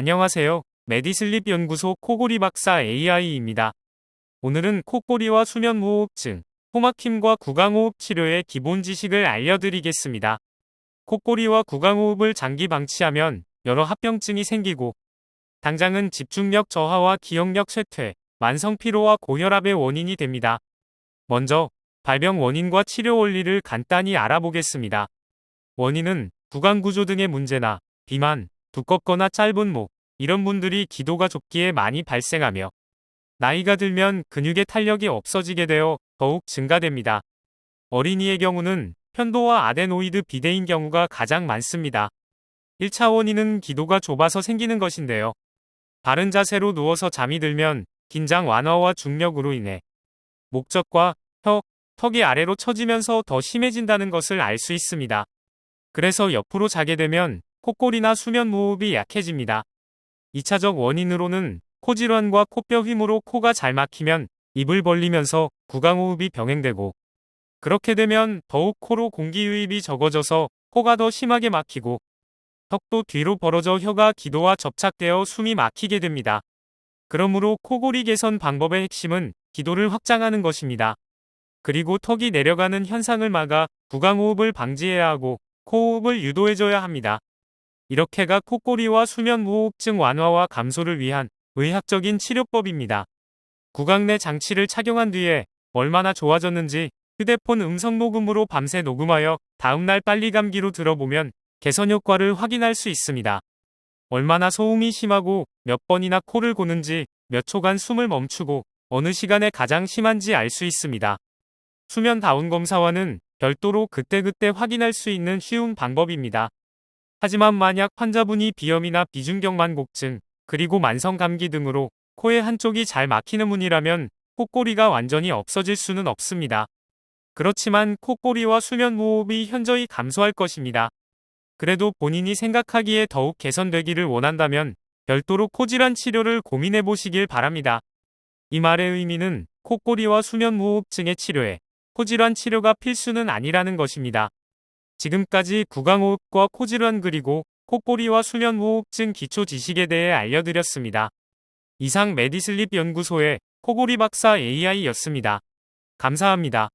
안녕하세요. 메디슬립 연구소 코골이 박사 AI입니다. 오늘은 콧꼬리와 수면무호흡증, 코막힘과 구강호흡 치료의 기본 지식을 알려드리겠습니다. 콧꼬리와 구강호흡을 장기 방치하면 여러 합병증이 생기고 당장은 집중력 저하와 기억력 쇠퇴, 만성 피로와 고혈압의 원인이 됩니다. 먼저 발병 원인과 치료 원리를 간단히 알아보겠습니다. 원인은 구강 구조 등의 문제나 비만, 두껍거나 짧은 목, 이런 분들이 기도가 좁기에 많이 발생하며 나이가 들면 근육의 탄력이 없어지게 되어 더욱 증가됩니다. 어린이의 경우는 편도와 아데노이드 비대인 경우가 가장 많습니다. 1차 원인은 기도가 좁아서 생기는 것인데요. 바른 자세로 누워서 잠이 들면 긴장 완화와 중력으로 인해 목젖과 혀, 턱이 아래로 처지면서 더 심해진다는 것을 알 수 있습니다. 그래서 옆으로 자게 되면 콧골이나 수면 무호흡이 약해집니다. 2차적 원인으로는 코질환과 코뼈 휘므로 코가 잘 막히면 입을 벌리면서 구강호흡이 병행되고 그렇게 되면 더욱 코로 공기 유입이 적어져서 코가 더 심하게 막히고 턱도 뒤로 벌어져 혀가 기도와 접착되어 숨이 막히게 됩니다. 그러므로 코골이 개선 방법의 핵심은 기도를 확장하는 것입니다. 그리고 턱이 내려가는 현상을 막아 구강호흡을 방지해야 하고 코호흡을 유도해줘야 합니다. 이렇게가 콧꼬리와 수면무호흡증 완화와 감소를 위한 의학적인 치료법입니다. 구강 내 장치를 착용한 뒤에 얼마나 좋아졌는지 휴대폰 음성 녹음으로 밤새 녹음하여 다음날 빨리 감기로 들어보면 개선 효과를 확인할 수 있습니다. 얼마나 소음이 심하고 몇 번이나 코를 고는지 몇 초간 숨을 멈추고 어느 시간에 가장 심한지 알 수 있습니다. 수면 다운 검사와는 별도로 그때그때 확인할 수 있는 쉬운 방법입니다. 하지만 만약 환자분이 비염이나 비중경만 곡증, 그리고 만성 감기 등으로 코의 한쪽이 잘 막히는 분이라면 콧꼬리가 완전히 없어질 수는 없습니다. 그렇지만 콧꼬리와 수면 무호흡이 현저히 감소할 것입니다. 그래도 본인이 생각하기에 더욱 개선되기를 원한다면 별도로 코질환 치료를 고민해 보시길 바랍니다. 이 말의 의미는 콧꼬리와 수면 무호흡증의 치료에 코질환 치료가 필수는 아니라는 것입니다. 지금까지 구강호흡과 코질환 그리고 콧꼬리와 수면무호흡증 기초 지식에 대해 알려드렸습니다. 이상 메디슬립 연구소의 코골이 박사 AI였습니다. 감사합니다.